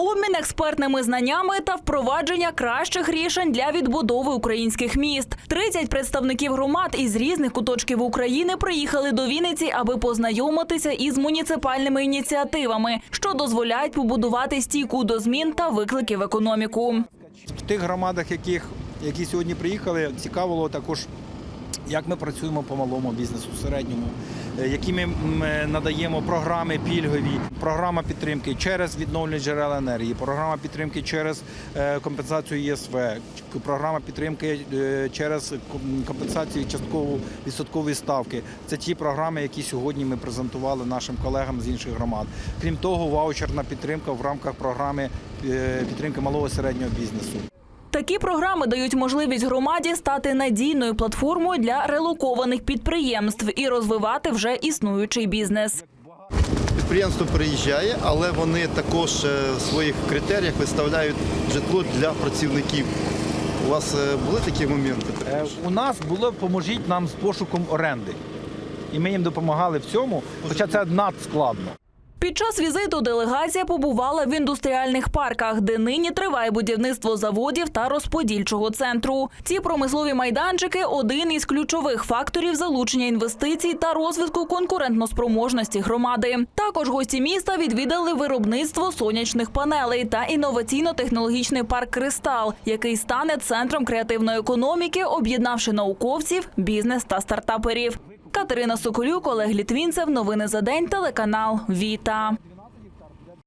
обмін експертними знаннями та впровадження кращих рішень для відбудови українських міст. 30 представників громад із різних куточків України приїхали до Вінниці, аби познайомитися із муніципальними ініціативами, що дозволяють побудувати стійку до змін та викликів економіку. В тих громадах, яких, які сьогодні приїхали, цікавило також, як ми працюємо по малому бізнесу, середньому, е, які ми е, надаємо програми пільгові, програма підтримки через відновлення джерел енергії, програма підтримки через е, компенсацію ЄСВ, програма підтримки через компенсацію частково відсоткової ставки. Це ті програми, які сьогодні ми презентували нашим колегам з інших громад. Крім того, ваучерна підтримка в рамках програми підтримки малого і середнього бізнесу. Такі програми дають можливість громаді стати надійною платформою для релокованих підприємств і розвивати вже існуючий бізнес. Підприємство переїжджає, але вони також е, в своїх критеріях виставляють житло для працівників. У вас е, були такі моменти? Е, У нас було поможіть нам з пошуком оренди. І ми їм допомагали в цьому, хоча це надскладно. Під час візиту делегація побувала в індустріальних парках, де нині триває будівництво заводів та розподільчого центру. Ці промислові майданчики один із ключових факторів залучення інвестицій та розвитку конкурентноспроможності громади. Також гості міста відвідали виробництво сонячних панелей та інноваційно-технологічний парк Кристал, який стане центром креативної економіки, об'єднавши науковців, бізнес та стартаперів. Катерина Соколюк, Олег Літвінцев. Новини за день. Телеканал Віта.